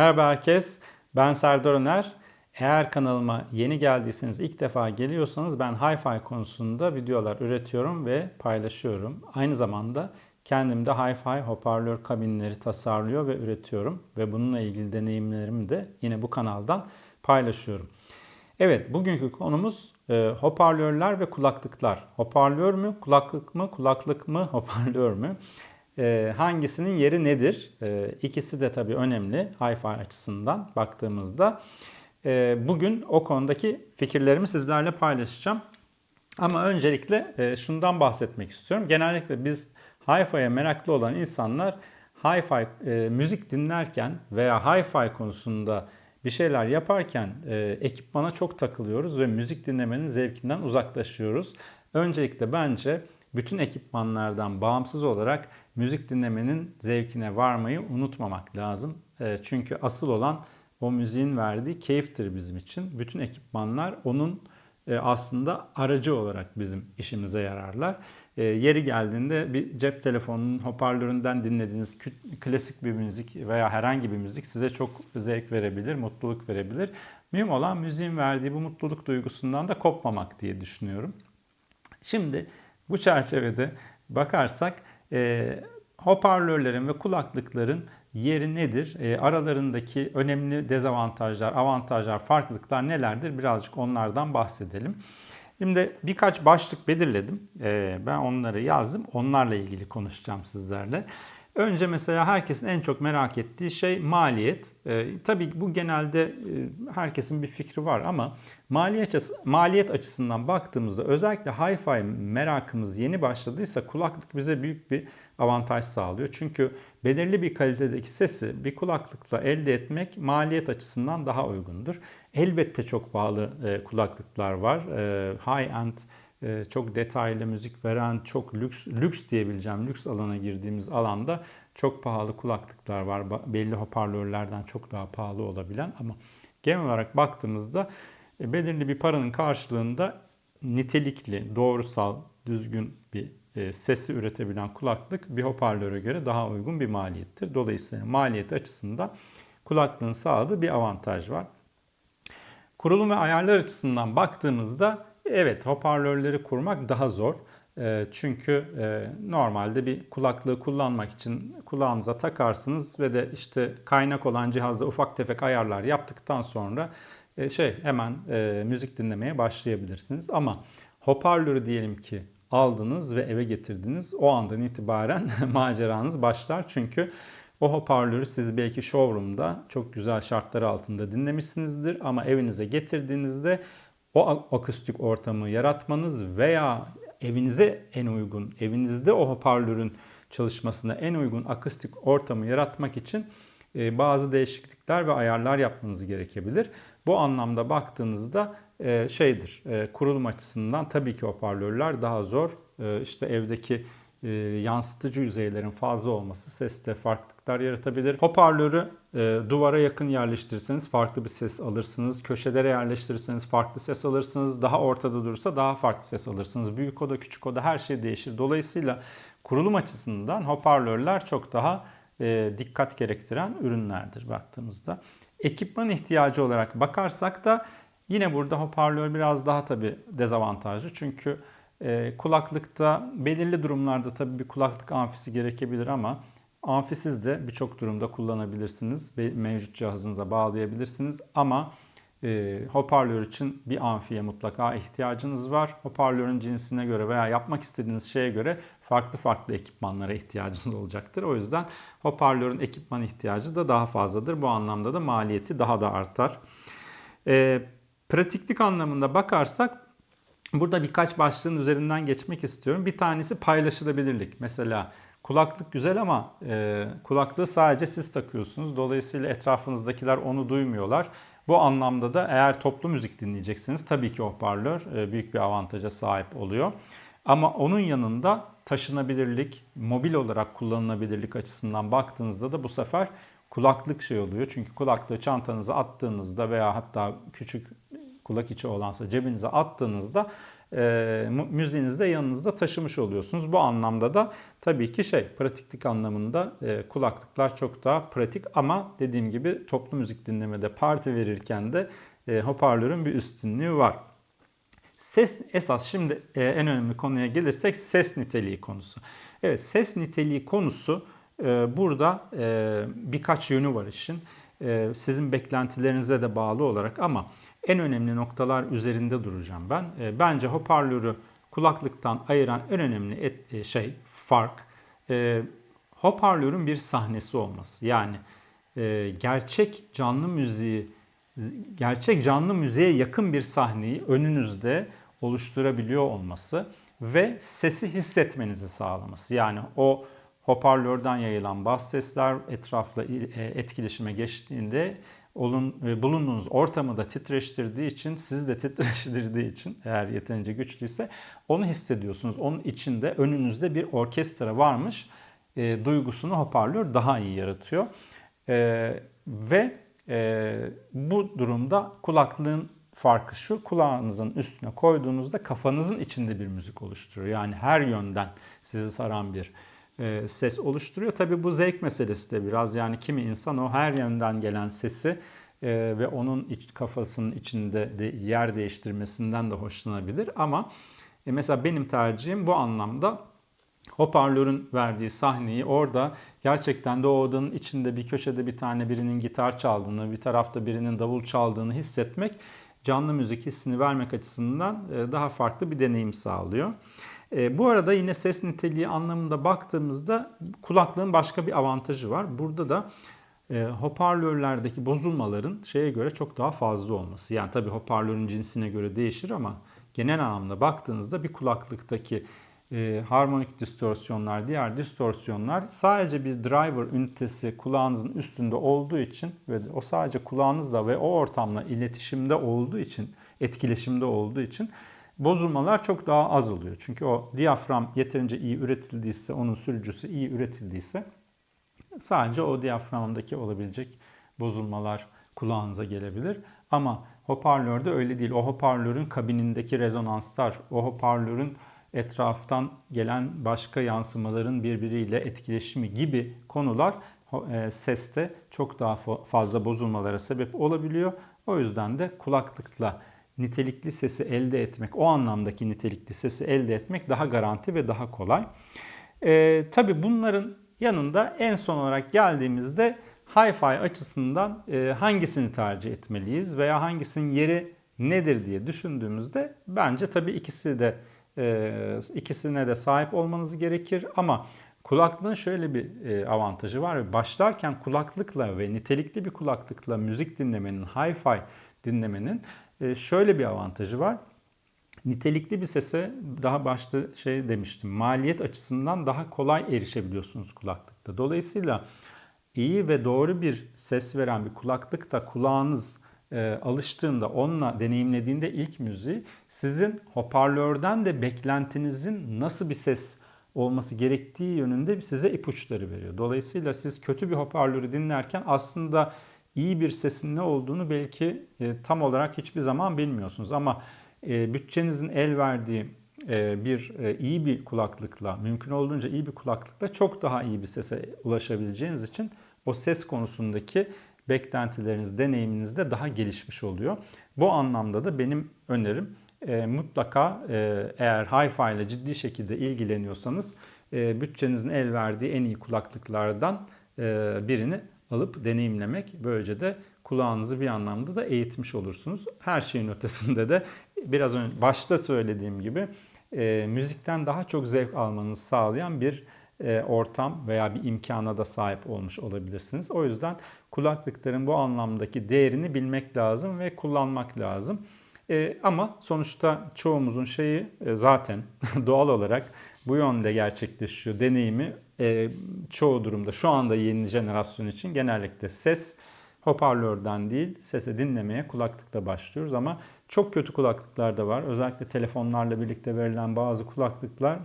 Merhaba herkes, ben Serdar Öner. Eğer kanalıma yeni geldiyseniz, ilk defa geliyorsanız ben Hi-Fi konusunda videolar üretiyorum ve paylaşıyorum. Aynı zamanda kendim de Hi-Fi hoparlör kabinleri tasarlıyor ve üretiyorum. Ve bununla ilgili deneyimlerimi de yine bu kanaldan paylaşıyorum. Evet, bugünkü konumuz e, hoparlörler ve kulaklıklar. Hoparlör mü, kulaklık mı, kulaklık mı, hoparlör mü? E, hangisinin yeri nedir? E, ikisi de tabii önemli Hi-Fi açısından baktığımızda. E, bugün o konudaki fikirlerimi sizlerle paylaşacağım. Ama öncelikle e, şundan bahsetmek istiyorum. Genellikle biz Hi-Fi'ye meraklı olan insanlar Hi-Fi e, müzik dinlerken veya Hi-Fi konusunda bir şeyler yaparken e, ekipmana çok takılıyoruz ve müzik dinlemenin zevkinden uzaklaşıyoruz. Öncelikle bence bütün ekipmanlardan bağımsız olarak müzik dinlemenin zevkine varmayı unutmamak lazım. E, çünkü asıl olan o müziğin verdiği keyiftir bizim için. Bütün ekipmanlar onun e, aslında aracı olarak bizim işimize yararlar. E, yeri geldiğinde bir cep telefonunun hoparlöründen dinlediğiniz klasik bir müzik veya herhangi bir müzik size çok zevk verebilir, mutluluk verebilir. Mühim olan müziğin verdiği bu mutluluk duygusundan da kopmamak diye düşünüyorum. Şimdi bu çerçevede bakarsak e, hoparlörlerin ve kulaklıkların yeri nedir? E, aralarındaki önemli dezavantajlar, avantajlar, farklılıklar nelerdir? Birazcık onlardan bahsedelim. Şimdi birkaç başlık belirledim. E, ben onları yazdım. Onlarla ilgili konuşacağım sizlerle. Önce mesela herkesin en çok merak ettiği şey maliyet. E, tabii bu genelde e, herkesin bir fikri var ama maliyet, maliyet açısından baktığımızda özellikle hi-fi merakımız yeni başladıysa kulaklık bize büyük bir avantaj sağlıyor. Çünkü belirli bir kalitedeki sesi bir kulaklıkla elde etmek maliyet açısından daha uygundur. Elbette çok pahalı e, kulaklıklar var. E, high-end çok detaylı müzik veren, çok lüks lüks diyebileceğim lüks alana girdiğimiz alanda çok pahalı kulaklıklar var. Belli hoparlörlerden çok daha pahalı olabilen ama genel olarak baktığımızda e, belirli bir paranın karşılığında nitelikli, doğrusal, düzgün bir e, sesi üretebilen kulaklık bir hoparlöre göre daha uygun bir maliyettir. Dolayısıyla maliyet açısından kulaklığın sağladığı bir avantaj var. Kurulum ve ayarlar açısından baktığımızda evet hoparlörleri kurmak daha zor. E, çünkü e, normalde bir kulaklığı kullanmak için kulağınıza takarsınız ve de işte kaynak olan cihazda ufak tefek ayarlar yaptıktan sonra şey hemen müzik dinlemeye başlayabilirsiniz. Ama hoparlörü diyelim ki aldınız ve eve getirdiniz. O andan itibaren maceranız başlar. Çünkü o hoparlörü siz belki showroom'da çok güzel şartlar altında dinlemişsinizdir ama evinize getirdiğinizde o akustik ortamı yaratmanız veya evinize en uygun, evinizde o hoparlörün çalışmasına en uygun akustik ortamı yaratmak için e, bazı değişiklikler ve ayarlar yapmanız gerekebilir. Bu anlamda baktığınızda e, şeydir, e, kurulum açısından tabii ki hoparlörler daha zor. İşte evdeki yansıtıcı yüzeylerin fazla olması seste farklılıklar yaratabilir. Hoparlörü duvara yakın yerleştirirseniz farklı bir ses alırsınız. Köşelere yerleştirirseniz farklı ses alırsınız. Daha ortada durursa daha farklı ses alırsınız. Büyük oda, küçük oda her şey değişir. Dolayısıyla kurulum açısından hoparlörler çok daha dikkat gerektiren ürünlerdir baktığımızda. Ekipman ihtiyacı olarak bakarsak da yine burada hoparlör biraz daha tabi dezavantajlı. Çünkü e, kulaklıkta belirli durumlarda tabi bir kulaklık amfisi gerekebilir ama amfisiz de birçok durumda kullanabilirsiniz. Mevcut cihazınıza bağlayabilirsiniz ama e, hoparlör için bir amfiye mutlaka ihtiyacınız var. Hoparlörün cinsine göre veya yapmak istediğiniz şeye göre farklı farklı ekipmanlara ihtiyacınız olacaktır. O yüzden hoparlörün ekipman ihtiyacı da daha fazladır. Bu anlamda da maliyeti daha da artar. E, pratiklik anlamında bakarsak burada birkaç başlığın üzerinden geçmek istiyorum. Bir tanesi paylaşılabilirlik. Mesela kulaklık güzel ama e, kulaklığı sadece siz takıyorsunuz. Dolayısıyla etrafınızdakiler onu duymuyorlar. Bu anlamda da eğer toplu müzik dinleyeceksiniz tabii ki hoparlör e, büyük bir avantaja sahip oluyor. Ama onun yanında taşınabilirlik, mobil olarak kullanılabilirlik açısından baktığınızda da bu sefer kulaklık şey oluyor. Çünkü kulaklığı çantanıza attığınızda veya hatta küçük kulak içi olansa cebinize attığınızda e, müziğinizi de yanınızda taşımış oluyorsunuz. Bu anlamda da tabii ki şey pratiklik anlamında e, kulaklıklar çok daha pratik ama dediğim gibi toplu müzik dinlemede parti verirken de e, hoparlörün bir üstünlüğü var. Ses esas şimdi e, en önemli konuya gelirsek ses niteliği konusu. Evet ses niteliği konusu e, burada e, birkaç yönü var işin. E, sizin beklentilerinize de bağlı olarak ama en önemli noktalar üzerinde duracağım ben. E, bence hoparlörü kulaklıktan ayıran en önemli et, e, şey fark e, hoparlörün bir sahnesi olması. Yani e, gerçek canlı müziği gerçek canlı müziğe yakın bir sahneyi önünüzde oluşturabiliyor olması ve sesi hissetmenizi sağlaması. Yani o hoparlörden yayılan bas sesler etrafla e, etkileşime geçtiğinde olun, e, bulunduğunuz ortamı da titreştirdiği için, sizi de titreştirdiği için eğer yeterince güçlüyse onu hissediyorsunuz. Onun içinde önünüzde bir orkestra varmış e, duygusunu hoparlör daha iyi yaratıyor. E, ve e, bu durumda kulaklığın farkı şu, kulağınızın üstüne koyduğunuzda kafanızın içinde bir müzik oluşturuyor. Yani her yönden sizi saran bir e, ses oluşturuyor. Tabi bu zevk meselesi de biraz yani kimi insan o her yönden gelen sesi e, ve onun iç, kafasının içinde de yer değiştirmesinden de hoşlanabilir. Ama e, mesela benim tercihim bu anlamda hoparlörün verdiği sahneyi orada gerçekten de o odanın içinde bir köşede bir tane birinin gitar çaldığını, bir tarafta birinin davul çaldığını hissetmek canlı müzik hissini vermek açısından daha farklı bir deneyim sağlıyor. E, bu arada yine ses niteliği anlamında baktığımızda kulaklığın başka bir avantajı var. Burada da e, hoparlörlerdeki bozulmaların şeye göre çok daha fazla olması. Yani tabii hoparlörün cinsine göre değişir ama genel anlamda baktığınızda bir kulaklıktaki e, harmonik distorsiyonlar, diğer distorsiyonlar sadece bir driver ünitesi kulağınızın üstünde olduğu için ve o sadece kulağınızla ve o ortamla iletişimde olduğu için, etkileşimde olduğu için bozulmalar çok daha az oluyor. Çünkü o diyafram yeterince iyi üretildiyse, onun sürücüsü iyi üretildiyse sadece o diyaframdaki olabilecek bozulmalar kulağınıza gelebilir. Ama hoparlörde öyle değil. O hoparlörün kabinindeki rezonanslar, o hoparlörün etraftan gelen başka yansımaların birbiriyle etkileşimi gibi konular e, seste çok daha fazla bozulmalara sebep olabiliyor. O yüzden de kulaklıkla nitelikli sesi elde etmek, o anlamdaki nitelikli sesi elde etmek daha garanti ve daha kolay. E, tabii bunların yanında en son olarak geldiğimizde Hi-Fi açısından e, hangisini tercih etmeliyiz veya hangisinin yeri nedir diye düşündüğümüzde bence tabii ikisi de e, ikisine de sahip olmanız gerekir ama kulaklığın şöyle bir e, avantajı var. Başlarken kulaklıkla ve nitelikli bir kulaklıkla müzik dinlemenin, hi-fi dinlemenin e, şöyle bir avantajı var. Nitelikli bir sese daha başta şey demiştim. Maliyet açısından daha kolay erişebiliyorsunuz kulaklıkta. Dolayısıyla iyi ve doğru bir ses veren bir kulaklıkta kulağınız e, alıştığında, onunla deneyimlediğinde ilk müziği sizin hoparlörden de beklentinizin nasıl bir ses olması gerektiği yönünde size ipuçları veriyor. Dolayısıyla siz kötü bir hoparlörü dinlerken aslında iyi bir sesin ne olduğunu belki e, tam olarak hiçbir zaman bilmiyorsunuz. Ama e, bütçenizin el verdiği e, bir e, iyi bir kulaklıkla, mümkün olduğunca iyi bir kulaklıkla çok daha iyi bir sese ulaşabileceğiniz için o ses konusundaki beklentileriniz, deneyiminiz de daha gelişmiş oluyor. Bu anlamda da benim önerim e, mutlaka e, eğer hi-fi ile ciddi şekilde ilgileniyorsanız e, bütçenizin el verdiği en iyi kulaklıklardan e, birini alıp deneyimlemek. Böylece de kulağınızı bir anlamda da eğitmiş olursunuz. Her şeyin ötesinde de biraz önce başta söylediğim gibi e, müzikten daha çok zevk almanızı sağlayan bir e, ortam veya bir imkana da sahip olmuş olabilirsiniz. O yüzden kulaklıkların bu anlamdaki değerini bilmek lazım ve kullanmak lazım. E, ama sonuçta çoğumuzun şeyi e, zaten doğal olarak bu yönde gerçekleşiyor. Deneyimi e, çoğu durumda şu anda yeni jenerasyon için genellikle ses hoparlörden değil sese dinlemeye kulaklıkla başlıyoruz ama çok kötü kulaklıklar da var. Özellikle telefonlarla birlikte verilen bazı kulaklıklar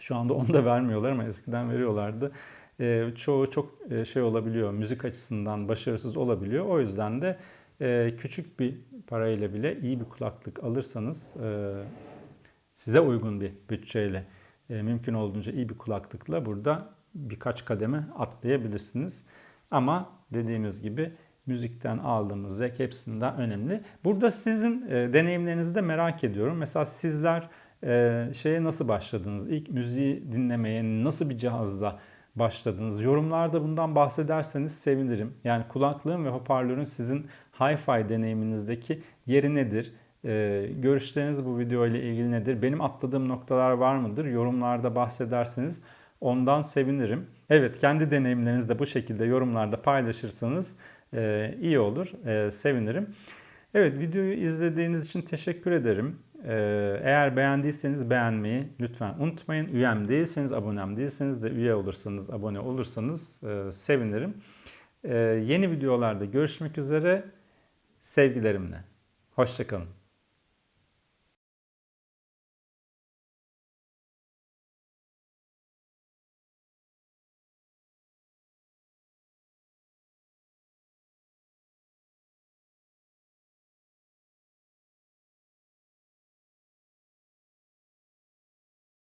şu anda onu da vermiyorlar ama eskiden veriyorlardı. E, çoğu çok e, şey olabiliyor, müzik açısından başarısız olabiliyor. O yüzden de e, küçük bir parayla bile iyi bir kulaklık alırsanız e, size uygun bir bütçeyle e, mümkün olduğunca iyi bir kulaklıkla burada birkaç kademe atlayabilirsiniz. Ama dediğimiz gibi müzikten aldığımız zevk hepsinden önemli. Burada sizin e, deneyimlerinizi de merak ediyorum. Mesela sizler şeye nasıl başladınız? İlk müziği dinlemeye nasıl bir cihazla başladınız? Yorumlarda bundan bahsederseniz sevinirim. Yani kulaklığın ve hoparlörün sizin hi-fi deneyiminizdeki yeri nedir? Ee, görüşleriniz bu video ile ilgili nedir? Benim atladığım noktalar var mıdır? Yorumlarda bahsederseniz ondan sevinirim. Evet kendi deneyimlerinizi de bu şekilde yorumlarda paylaşırsanız e, iyi olur. E, sevinirim. Evet videoyu izlediğiniz için teşekkür ederim. E, eğer beğendiyseniz beğenmeyi lütfen unutmayın. Üyem değilseniz, abonem değilseniz de üye olursanız, abone olursanız e, sevinirim. E, yeni videolarda görüşmek üzere. Sevgilerimle. Hoşçakalın.